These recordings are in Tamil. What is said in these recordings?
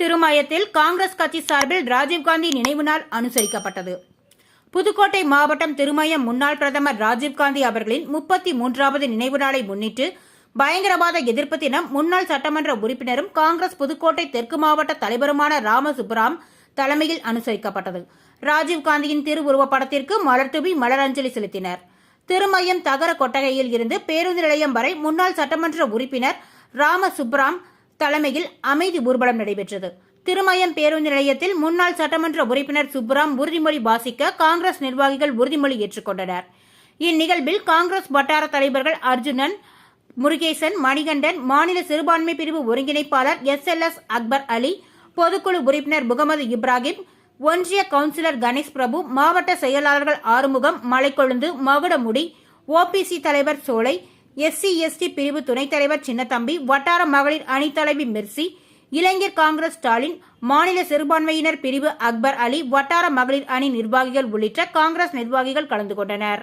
திருமயத்தில் காங்கிரஸ் கட்சி சார்பில் ராஜீவ்காந்தி நினைவு நாள் அனுசரிக்கப்பட்டது. புதுக்கோட்டை மாவட்டம் திருமயம் முன்னாள் பிரதமர் ராஜீவ்காந்தி அவர்களின் முப்பத்தி மூன்றாவது நினைவு நாளை முன்னிட்டு பயங்கரவாத எதிர்ப்பு தினம் முன்னாள் சட்டமன்ற உறுப்பினரும் காங்கிரஸ் புதுக்கோட்டை தெற்கு மாவட்ட தலைவருமான ராமசுப்ராம் தலைமையில் அனுசரிக்கப்பட்டது. ராஜீவ்காந்தியின் திருவுருவப் படத்திற்கு மலர்தூவி மலரஞ்சலி செலுத்தினர். திருமயம் தகர கொட்டகையில் இருந்து பேருந்து நிலையம் வரை முன்னாள் சட்டமன்ற உறுப்பினர் ராமசுப்ராம் தலைமையில் அமைதி ஊர்வலம் நடைபெற்றது. திருமயம் பேருந்து நிலையத்தில் முன்னாள் சட்டமன்ற உறுப்பினர் சுப்ராம் உறுதிமொழி வாசிக்க காங்கிரஸ் நிர்வாகிகள் உறுதிமொழி ஏற்றுக்கொண்டனர். இந்நிகழ்வில் காங்கிரஸ் வட்டார தலைவர்கள் அர்ஜுனன் முருகேசன் மணிகண்டன் மாநில சிறுபான்மை பிரிவு ஒருங்கிணைப்பாளர் S L S Akbar Ali பொதுக்குழு உறுப்பினர் முகமது இப்ராஹிம் ஒன்றிய கவுன்சிலர் கணேஷ் பிரபு மாவட்ட செயலாளர்கள் ஆறுமுகம் மலைக்கொழுந்து மகுடமுடி ஓபிசி தலைவர் சோலை எஸ்சி எஸ்டி பிரிவு துணைத் தலைவர் சின்னத்தம்பி வட்டார மகளிர் அணித்தலைவி மிர்சி இளைஞர் காங்கிரஸ் ஸ்டாலின் மாநில சிறுபான்மையினர் பிரிவு அக்பர் அலி வட்டார மகளிர் அணி நிர்வாகிகள் உள்ளிட்ட காங்கிரஸ் நிர்வாகிகள் கலந்து கொண்டனர்.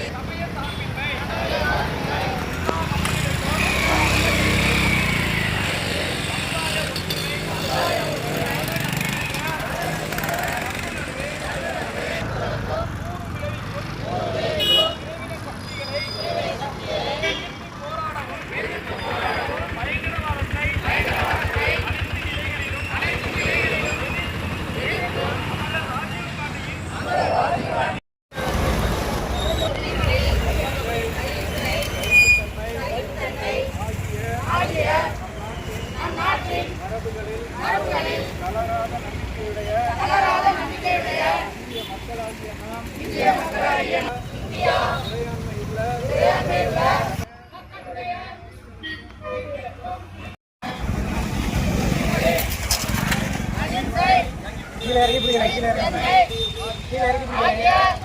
கீழே இறங்கி பிடிக்கிறேன் கீழே இறங்கி கீழே இறங்கி பிடிக்கிறேன்